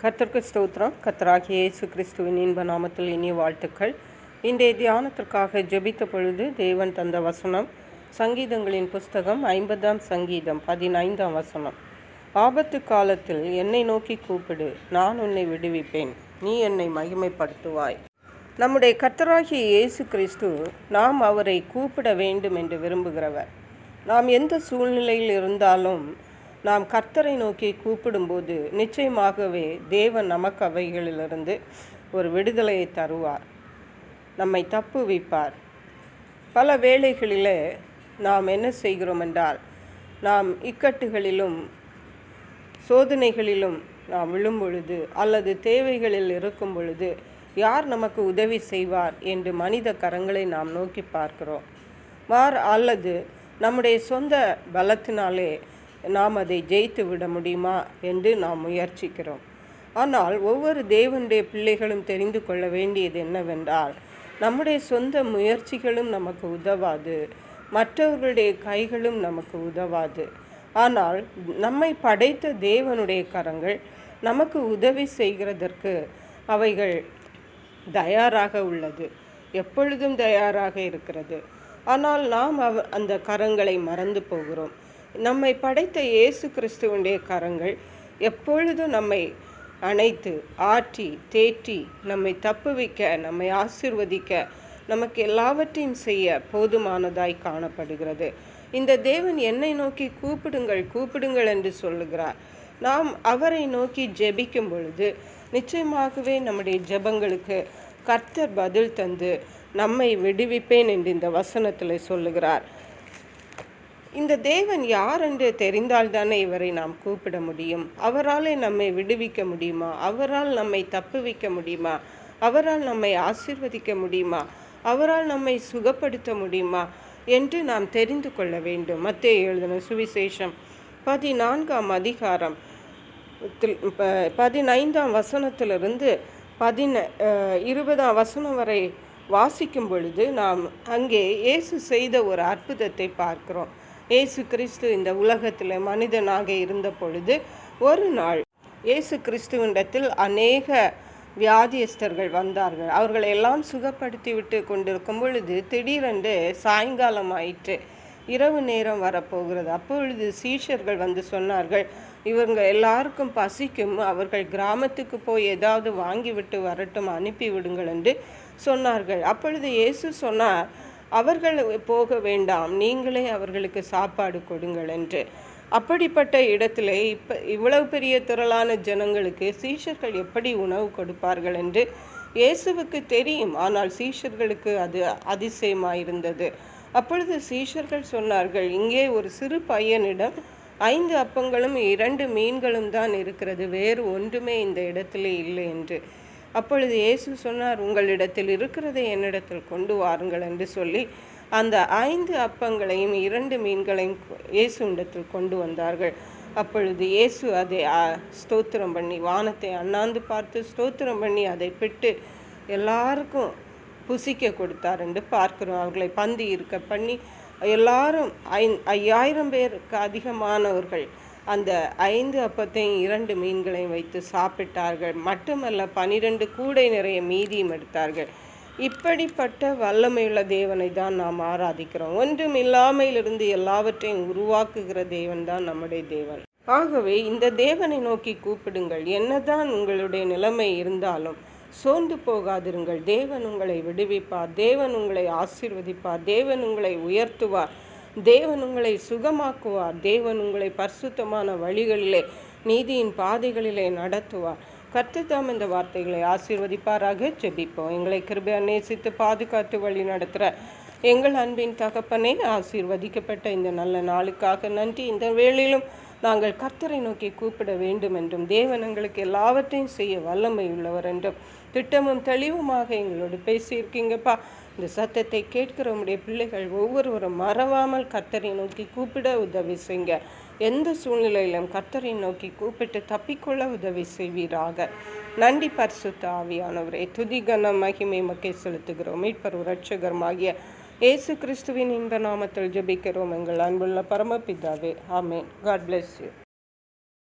கர்த்தருக்கு ஸ்தோத்திரம். கர்த்தராகிய இயேசு கிறிஸ்துவின் இன்ப நாமத்தில் இனிய வாழ்த்துக்கள். இன்றைய தியானத்திற்காக ஜெபித்த பொழுது தேவன் தந்த வசனம் சங்கீதங்களின் புஸ்தகம் ஐம்பதாம் சங்கீதம் பதினைந்தாம் வசனம். ஆபத்து காலத்தில் என்னை நோக்கி கூப்பிடு நான் உன்னை விடுவிப்பேன். நீ என்னை மகிமைப்படுத்துவாய். நம்முடைய கர்த்தராகிய இயேசு கிறிஸ்து நாம் அவரை கூப்பிட வேண்டும் என்று விரும்புகிறவர். நாம் எந்த சூழ்நிலையில் இருந்தாலும் நாம் கர்த்தரை நோக்கி கூப்பிடும்போது நிச்சயமாகவே தேவன் நமக்கு அவைகளிலிருந்து ஒரு விடுதலையை தருவார். நம்மை தப்பு வைப்பார். பல வேளைகளில் நாம் என்ன செய்கிறோம் என்றால் நாம் இக்கட்டுகளிலும் சோதனைகளிலும் நாம் விழும் பொழுது அல்லது தேவைகளில் இருக்கும் பொழுது யார் நமக்கு உதவி செய்வார் என்று மனித கரங்களை நாம் நோக்கி பார்க்கிறோம். மார் அல்லது நம்முடைய சொந்த பலத்தினாலே நாம் அதை ஜெயித்து விட முடியுமா என்று நாம் முயற்சிக்கிறோம். ஆனால் ஒவ்வொரு தேவனுடைய பிள்ளைகளும் தெரிந்து கொள்ள வேண்டியது என்னவென்றால் நம்முடைய சொந்த முயற்சிகளும் நமக்கு உதவாது மற்றவர்களுடைய கைகளும் நமக்கு உதவாது. ஆனால் நம்மை படைத்த தேவனுடைய கரங்கள் நமக்கு உதவி செய்கிறதற்கு அவைகள் தயாராக உள்ளது எப்பொழுதும் தயாராக இருக்கிறது. ஆனால் நாம் அவ அந்த கரங்களை மறந்து போகிறோம். நம்மை படைத்த இயேசு கிறிஸ்துவனுடைய கரங்கள் எப்பொழுதும் நம்மை அணைத்து ஆற்றி தேற்றி நம்மை தப்புவிக்க நம்மை ஆசிர்வதிக்க நமக்கு எல்லாவற்றையும் செய்ய போதுமானதாய் காணப்படுகிறது. இந்த தேவன் என்னை நோக்கி கூப்பிடுங்கள் கூப்பிடுங்கள் என்று சொல்லுகிறார். நாம் அவரை நோக்கி ஜெபிக்கும் பொழுது நிச்சயமாகவே நம்முடைய ஜெபங்களுக்கு கர்த்தர் பதில் தந்து நம்மை விடுவிப்பேன் என்று இந்த வசனத்தில் சொல்லுகிறார். இந்த தேவன் யார் என்று தெரிந்தால்தானே இவரை நாம் கூப்பிட முடியும்? அவராலே நம்மை விடுவிக்க முடியுமா? அவரால் நம்மை தப்புவிக்க முடியுமா? அவரால் நம்மை ஆசிர்வதிக்க முடியுமா? அவரால் நம்மை சுகப்படுத்த முடியுமா? என்று நாம் தெரிந்து கொள்ள வேண்டும். மத்திய எழுதின சுவிசேஷம் பதினான்காம் அதிகாரம். பதினைந்தாம் வசனத்திலிருந்து பதின இருபதாம் வசனம் வரை வாசிக்கும் பொழுது நாம் அங்கே இயேசு செய்த ஒரு அற்புதத்தை பார்க்கிறோம். இயேசு கிறிஸ்து இந்த உலகத்தில் மனிதனாக இருந்த பொழுது ஒரு நாள் இயேசு கிறிஸ்துவிடத்தில் அநேக வியாதியஸ்தர்கள் வந்தார்கள். அவர்களை எல்லாம் சுகப்படுத்தி விட்டு கொண்டிருக்கும் பொழுது திடீரென்று சாயங்காலம் ஆயிற்று இரவு நேரம் வரப்போகிறது. அப்பொழுது சீஷர்கள் வந்து சொன்னார்கள் இவங்க எல்லாருக்கும் பசிக்கும். அவர்கள் கிராமத்துக்கு போய் ஏதாவது வாங்கிவிட்டு வரட்டும் அனுப்பி விடுங்கள் என்று சொன்னார்கள். அப்பொழுது இயேசு சொன்னார் அவர்கள் போக வேண்டாம் நீங்களே அவர்களுக்கு சாப்பாடு கொடுங்கள் என்று. அப்படிப்பட்ட இடத்துல இப்போ இவ்வளவு பெரிய திரளான ஜனங்களுக்கு சீஷர்கள் எப்படி உணவு கொடுப்பார்கள் என்று இயேசுவுக்கு தெரியும். ஆனால் சீஷர்களுக்கு அது அதிசயமாயிருந்தது. அப்பொழுது சீஷர்கள் சொன்னார்கள் இங்கே ஒரு சிறு பையனிடம் ஐந்து அப்பங்களும் இரண்டு மீன்களும் தான் இருக்கிறது. வேறு ஒன்றுமே இந்த இடத்துல இல்லை என்று. அப்பொழுது இயேசு சொன்னார் உங்களிடத்தில் இருக்கிறதை என்னிடத்தில் கொண்டு வாருங்கள் என்று சொல்லி அந்த ஐந்து அப்பங்களையும் இரண்டு மீன்களையும் இயேசு இடத்தில் கொண்டு வந்தார்கள். அப்பொழுது இயேசு அதை ஸ்தோத்திரம் பண்ணி வானத்தை அண்ணாந்து பார்த்து ஸ்தோத்திரம் பண்ணி அதை பெற்று எல்லாருக்கும் புசிக்க கொடுத்தார் என்று பார்க்கிறோம். அவர்களை பந்தி இருக்க பண்ணி எல்லாரும் ஐ ஐயாயிரம் பேருக்கு அதிகமானவர்கள் அந்த ஐந்து அப்பத்தையும் இரண்டு மீன்களையும் வைத்து சாப்பிட்டார்கள். மட்டுமல்ல பனிரெண்டு கூடை நிறைய மீதியும் எடுத்தார்கள். இப்படிப்பட்ட வல்லமையுள்ள தேவனை தான் நாம் ஆராதிக்கிறோம். ஒன்றும் இல்லாமையிலிருந்து எல்லாவற்றையும் உருவாக்குகிற தேவன் தான் நம்முடைய தேவன். ஆகவே இந்த தேவனை நோக்கி கூப்பிடுங்கள். என்னதான் உங்களுடைய நிலைமை இருந்தாலும் சோர்ந்து போகாதிருங்கள். தேவன் உங்களை விடுவிப்பார். தேவன் உங்களை ஆசீர்வதிப்பார். தேவன் உங்களை உயர்த்துவார். தேவன் உங்களை சுகமாக்குவார். தேவன் உங்களை பரிசுத்தமான வழிகளிலே நீதியின் பாதைகளிலே நடத்துவார். கற்றுத்தாம் இந்த வார்த்தைகளை ஆசீர்வதிப்பாராக. ஜெபிப்போம். எங்களை கிருபையா நேசித்து பாதுகாத்து வழி நடத்துகிற எங்கள் அன்பின் தகப்பனே ஆசீர்வதிக்கப்பட்ட இந்த நல்ல நாளுக்காக நன்றி. இந்த வேளையிலும் நாங்கள் கர்த்தரை நோக்கி கூப்பிட வேண்டும் என்றும் தேவன் எங்களுக்கு எல்லாவற்றையும் செய்ய வல்லமை உள்ளவர் என்றும். திட்டமும் தெளிவுமாக எங்களோடு பேசியிருக்கீங்கப்பா. இந்த சத்தத்தை கேட்கிற உடைய பிள்ளைகள் ஒவ்வொருவரும் மறவாமல் கர்த்தரை நோக்கி கூப்பிட உதவி செய்யுங்க எந்த சூழ்நிலையிலும் கர்த்தரை நோக்கி கூப்பிட்டு தப்பிக்கொள்ள உதவி செய்வீராக. நன்றி பரிசுத்த ஆவியானவரே. துதிகன மகிமை மக்கை செலுத்துகிறோம். மீட்பர் ரட்சகரமாகிய இயேசு கிறிஸ்துவின் இந்த நாமத்தில் ஜபிக்கிறோம் எங்கள் அன்புள்ள பரமபிதாவே. ஆமேன். God bless you